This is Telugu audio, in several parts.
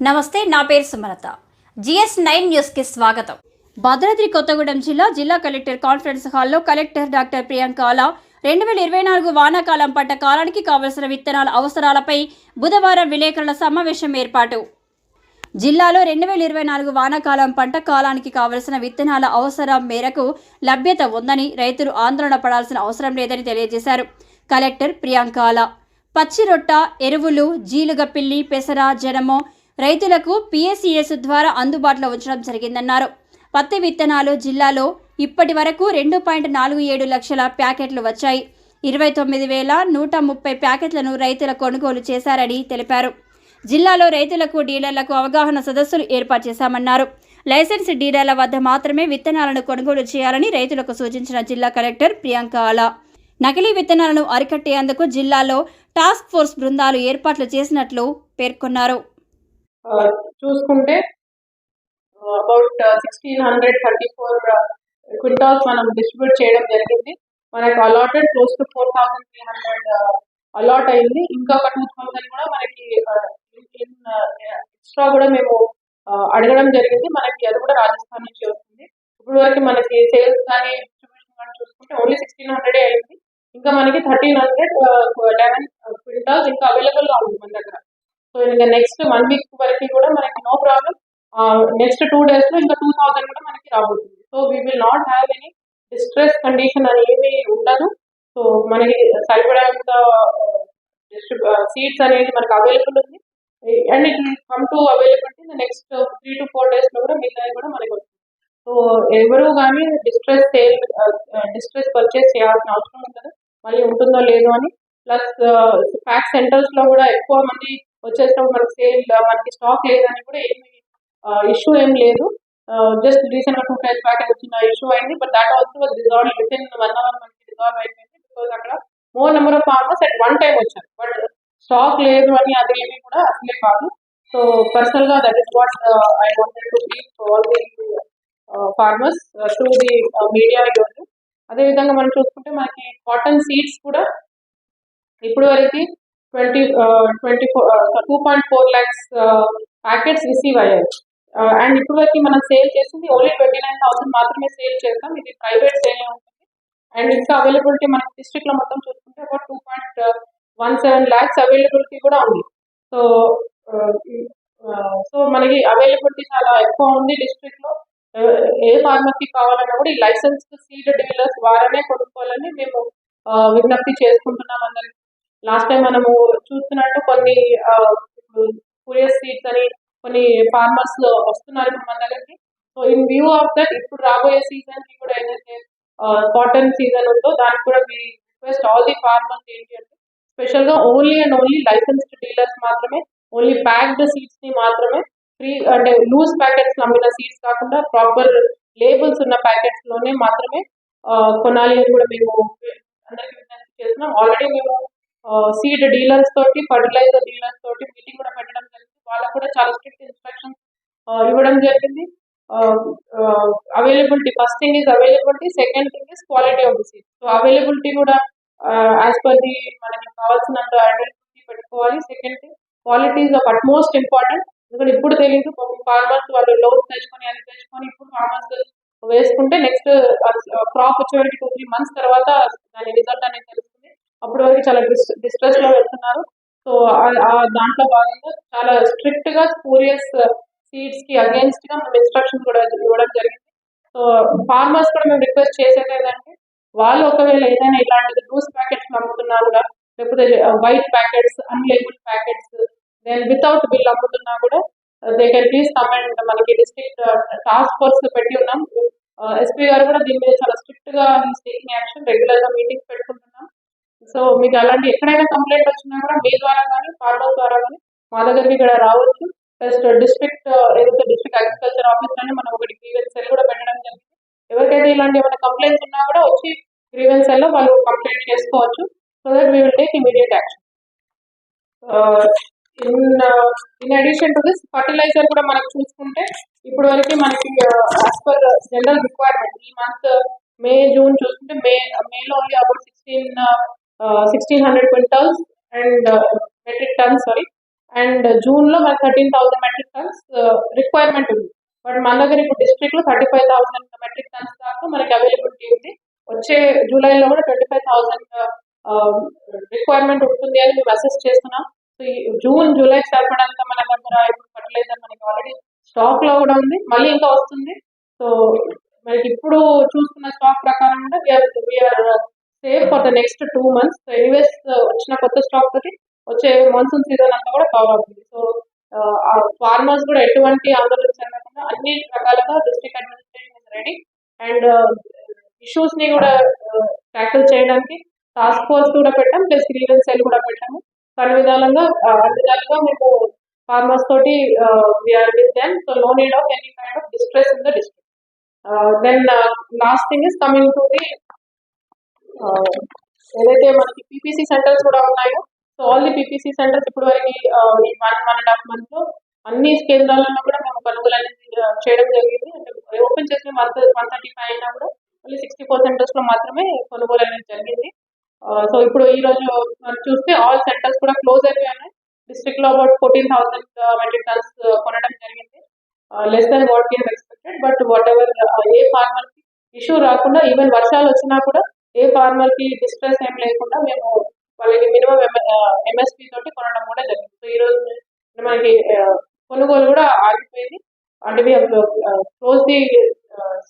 నమస్తే నా పేరు సుమలత. జిఎస్ నైన్ న్యూస్కి స్వాగతం. భద్రాద్రి కొత్తగూడెం జిల్లా జిల్లా కలెక్టర్ కాన్ఫరెన్స్ హాల్లో కలెక్టర్ డాక్టర్ ప్రియాంకాల రెండు వేల ఇరవై నాలుగు వానాకాలం పంట కాలానికి కావలసిన విత్తనాల అవసరాలపై బుధవారం విలేకరుల సమావేశం ఏర్పాటు. జిల్లాలో రెండు వేల ఇరవై నాలుగు వానాకాలం పంట కాలానికి కావలసిన విత్తనాల అవసరం మేరకు లభ్యత ఉందని రైతులు ఆందోళన పడాల్సిన అవసరం లేదని తెలియజేశారు కలెక్టర్ ప్రియాంకాల పచ్చి పచ్చిరొట్ట ఎరువులు జీలుగ పిల్లి పెసర జనము రైతులకు పిఎస్సిఎస్ ద్వారా అందుబాటులో ఉంచడం జరిగిందన్నారు. పత్తి విత్తనాలు జిల్లాలో ఇప్పటి వరకు రెండు పాయింట్ నాలుగు ఏడు లక్షల ప్యాకెట్లు వచ్చాయి. ఇరవై తొమ్మిది వేల నూట ముప్పై ప్యాకెట్లను రైతుల కొనుగోలు చేశారని తెలిపారు. జిల్లాలో రైతులకు డీలర్లకు అవగాహన సదస్సులు ఏర్పాటు చేశామన్నారు. లైసెన్స్ డీలర్ల వద్ద మాత్రమే విత్తనాలను కొనుగోలు చేయాలని రైతులకు సూచించిన జిల్లా కలెక్టర్ ప్రియాంక ఆలా. నకిలీ విత్తనాలను అరికట్టేందుకు జిల్లాలో టాస్క్ ఫోర్స్ బృందాలు ఏర్పాట్లు చేసినట్లు పేర్కొన్నారు. చూసుకుంటే about sixteen hundred thirty four quintals మనం డిస్ట్రిబ్యూట్ చేయడం జరిగింది. మనకు allotted close to four thousand three hundred allot అయింది. ఇంకా ఒక టూ థౌసండ్ కూడా మనకి ఎక్స్ట్రా కూడా మేము అడగడం జరిగింది. మనకి అది కూడా రాజస్థాన్ నుంచి వస్తుంది. ఇప్పుడు వరకు మనకి సేల్స్ కానీ డిస్ట్రిబ్యూషన్ కానీ చూసుకుంటే ఓన్లీ సిక్స్టీన్ హండ్రెడ్ అయింది. ఇంకా మనకి థర్టీన్ హండ్రెడ్ లెవెన్ క్వింటాల్స్ ఇంకా అవైలబుల్ ఉంది మన దగ్గర. ఇంకా నెక్స్ట్ వన్ వీక్ వరకు కూడా మనకి నో ప్రాబ్లం నెక్స్ట్ టూ డేస్లో ఇంకా టూ థౌసండ్ కూడా మనకి రాబోతుంది. So we will not have any distress condition అని ఏమీ ఉండదు. సో మనకి సరిపడేంత సీట్స్ అనేది మనకి అవైలబుల్ ఉంది. And it come to availability next three to four డేస్లో కూడా మిగతాయి కూడా మనకి వస్తుంది సో ఎవరు కానీ డిస్ట్రెస్ సేల్ డిస్ట్రెస్ పర్చేస్ చేయాల్సిన అవసరం ఉండదు. మళ్ళీ ఉంటుందో లేదో అని. ప్లస్ ఫ్యాక్ట్ సెంటర్స్లో కూడా ఎక్కువ మంది వచ్చేసినప్పుడు మనకి సేల్ మనకి స్టాక్ లేదని కూడా ఏమి ఇష్యూ ఏం లేదు. జస్ట్ రీసెంట్గా టూ టైమ్స్ బ్యాక్ వచ్చిన ఇష్యూ అయింది. But that also resolve within one hour మనకి రిజాల్వ్ అయిపోయింది బికాస్ అక్కడ more number of farmers at one time వచ్చారు. బట్ స్టాక్ లేదు అని అది ఏమి కూడా అసలే కాదు. సో పర్సనల్గా that is what I wanted to brief all the farmers through the media ఈరోజు అదేవిధంగా మనం చూసుకుంటే మనకి కాటన్ సీడ్స్ కూడా ఇప్పుడు వరకు twenty twenty four two point four lakhs packets receive అయ్యాయి. అండ్ ఇప్పుడు వరకు మనం సేల్ చేసింది ఓన్లీ ట్వంటీ నైన్ థౌసండ్ మాత్రమే సేల్ చేస్తాం. ఇది ప్రైవేట్ సేల్ ఉంటుంది. అండ్ ఇంకా అవైలబిలిటీ మనకి డిస్ట్రిక్ట్లో మొత్తం చూసుకుంటే about two point one seven lakhs availability కూడా ఉంది. సో సో మనకి అవైలబిలిటీ చాలా ఎక్కువ ఉంది డిస్ట్రిక్ట్లో. ఏ ఫార్మర్కి కావాలన్నా కూడా ఈ లైసెన్స్ సీడ్ డీలర్స్ ద్వారానే కొనుక్కోవాలని మేము విజ్ఞప్తి చేసుకుంటున్నాం అందరికి. లాస్ట్ టైం మనము చూస్తున్నట్టు కొన్ని ఇప్పుడు కొరియర్ సీడ్స్ అని కొన్ని ఫార్మర్స్ వస్తున్నారు మన దగ్గరికి. So in view of that ఇప్పుడు రాబోయే సీజన్కి కూడా ఏదైతే కాటన్ సీజన్ ఉందో దానికి కూడా మీ రిక్వెస్ట్ ఆల్ ది ఫార్మర్స్ ఏంటి అంటే స్పెషల్గా only and only licensed dealers మాత్రమే ఓన్లీ ప్యాక్డ్ సీడ్స్ని మాత్రమే ఫ్రీ అంటే లూజ్ ప్యాకెట్స్ అమ్మిన సీడ్స్ కాకుండా ప్రాపర్ లేబుల్స్ ఉన్న ప్యాకెట్స్లోనే మాత్రమే కొనాలి అని కూడా మేము అందరికీ విజ్ఞప్తి చేస్తున్నాం. ఆల్రెడీ మేము సీడ్ డీలర్స్ తోటి ఫర్టిలైజర్ డీలర్స్ తోటి మీటింగ్ కూడా పెట్టడం జరిగింది. వాళ్ళకు కూడా చాలా స్ట్రిక్ట్ ఇన్స్ట్రక్షన్స్ ఇవ్వడం జరిగింది. Availability first thing is availability second thing is quality of the seed so availability కూడా యాజ్ పర్ ది మనకి కావాల్సినంత ఐడెంటిటీ పెట్టుకోవాలి. Second thing quality is of utmost important ఎందుకంటే ఇప్పుడు తెలియదు ఫార్మర్స్ వాళ్ళు లోన్ తెచ్చుకొని అది తెచ్చుకొని ఇప్పుడు ఫార్మర్స్ వేసుకుంటే నెక్స్ట్ క్రాప్ వచ్చేవరకు టూ త్రీ మంత్స్ తర్వాత దాని రిజల్ట్ అనేది తెలుస్తుంది. అప్పటి వరకు చాలా డిస్ట్రెస్లో వెళ్తున్నారు. సో దాంట్లో భాగంగా చాలా స్ట్రిక్ట్గా స్పూరియస్ సీడ్స్కి అగేన్స్ట్గా మేము ఇన్స్ట్రక్షన్ కూడా ఇవ్వడం జరిగింది. సో ఫార్మర్స్ కూడా మేము రిక్వెస్ట్ చేసేది ఏంటంటే వాళ్ళు ఒకవేళ ఏదైనా ఇలాంటిది లూస్ ప్యాకెట్స్ అమ్ముతున్నా కూడా లేకపోతే white packets unlabel packets then without bill అమ్ముతున్నా కూడా దే కెన్ ప్లీజ్ కమెంట్ మనకి డిస్ట్రిక్ట్ టాస్క్ ఫోర్స్ పెట్టి ఉన్నాం. ఎస్పీ గారు కూడా దీని మీద చాలా స్ట్రిక్ట్గా టేకింగ్ యాక్షన్ రెగ్యులర్గా మీటింగ్స్ పెట్టుకుంటున్నాం. సో మీకు అలాంటి ఎక్కడైనా కంప్లైంట్ వచ్చినా కూడా మీ ద్వారా కానీ ఫార్మర్ ద్వారా కానీ మా దగ్గరికి ఇక్కడ రావచ్చు. ప్లస్ డిస్ట్రిక్ట్ ఏదైతే డిస్ట్రిక్ట్ అగ్రికల్చర్ ఆఫీస్లోనే మనం ఒకటి గ్రీవెన్స్ సెల్ కూడా పెట్టడం జరిగింది. ఎవరికైతే ఇలాంటి ఏమైనా కంప్లైంట్స్ ఉన్నా కూడా వచ్చి గ్రీవెన్స్ సెల్లో వాళ్ళు కంప్లైంట్ చేసుకోవచ్చు. So that we will take immediate action in in addition to this fertiliser కూడా మనకు చూసుకుంటే ఇప్పుడు వరకు మనకి యాజ్ పర్ జనరల్ రిక్వైర్మెంట్ ఈ మంత్ మే జూన్ చూసుకుంటే మే మేలో only about sixteen sixteen hundred quintals and metric tons sorry and జూన్లో మనకి thirteen thousand metric tons requirement ఉంది. బట్ మన దగ్గర ఇప్పుడు డిస్ట్రిక్ట్లో thirty five thousand metric tons దాకా మనకి అవైలబిలిటీ ఉంది. వచ్చే జూలైలో కూడా ట్వంటీ ఫైవ్ థౌసండ్ రిక్వైర్మెంట్ ఉంటుంది అని మేము అసెస్ చేస్తున్నాం. సో జూన్ జూలై సరిపడంత మన దగ్గర ఇప్పుడు ఫర్టిలైజర్ మనకి ఆల్రెడీ స్టాక్లో కూడా ఉంది. మళ్ళీ ఇంకా వస్తుంది. సో మనకి ఇప్పుడు చూస్తున్న స్టాక్ ప్రకారం కూడా we are safe for the next two months so anyways వచ్చిన కొత్త స్టాక్ తోటి వచ్చే మాన్సూన్ సీజన్ అంతా కూడా కవర్ అవుతుంది. సో ఫార్మర్స్ uh, కూడా ఎటువంటి ఆందోళన చెందకుండా అన్ని రకాలుగా డిస్ట్రిక్ట్ అడ్మినిస్ట్రేషన్ రెడీ అండ్ ఇష్యూస్ని కూడా uh, ట్యాకిల్ చేయడానికి టాస్క్ ఫోర్స్ కూడా పెట్టాం. ప్లస్ గ్రీవెన్స్ సెల్ కూడా పెట్టాము. అన్ని విధాలుగా అన్ని విధాలుగా మేము ఫార్మర్స్ తోటి we are with then so no need of any kind of distress in the district then last thing is coming to the ఏదైతే మనకి పీపీసీ సెంటర్స్ కూడా ఉన్నాయో so all the PPC centres ఇప్పుడు వరకు ఈ వన్ వన్ అండ్ హాఫ్ మంత్లో అన్ని కేంద్రాలలో కూడా మేము కొనుగోలు అనేది చేయడం జరిగింది. అంటే ఓపెన్ చేసిన వన్ వన్ థర్టీ ఫైవ్ అయినా కూడా ఓన్లీ సిక్స్టీ ఫోర్ సెంటర్స్లో మాత్రమే కొనుగోలు అనేది జరిగింది సో ఇప్పుడు ఈ రోజు మనం చూస్తే ఆల్ సెంటర్స్ కూడా క్లోజ్ అయిపోయి ఉన్నాయి డిస్ట్రిక్ట్లో about fourteen thousand metric tons కొనడం జరిగింది. Less than what we expected but whatever a ఫార్మర్కి issue రాకుండా ఈవెన్ వర్షాలు వచ్చినా కూడా ఏ ఫార్మర్కి డిస్ట్రెస్ ఏం లేకుండా మేము వాళ్ళకి మినిమం ఎంఎస్పి తోటి కొనడం కూడా జరిగింది. సో ఈ రోజు మనకి కొనుగోలు కూడా ఆగిపోయింది. అంటే close the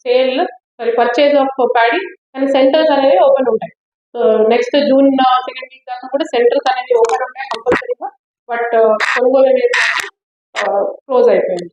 sale sorry purchase of paddy కానీ సెంటర్స్ అనేవి ఓపెన్ ఉంటాయి. So next June second week దాకా కూడా సెంటర్స్ అనేవి ఓపెన్ ఉంటాయి కంపల్సరీగా బట్ కొనుగోలు అనేది క్లోజ్ అయిపోయింది.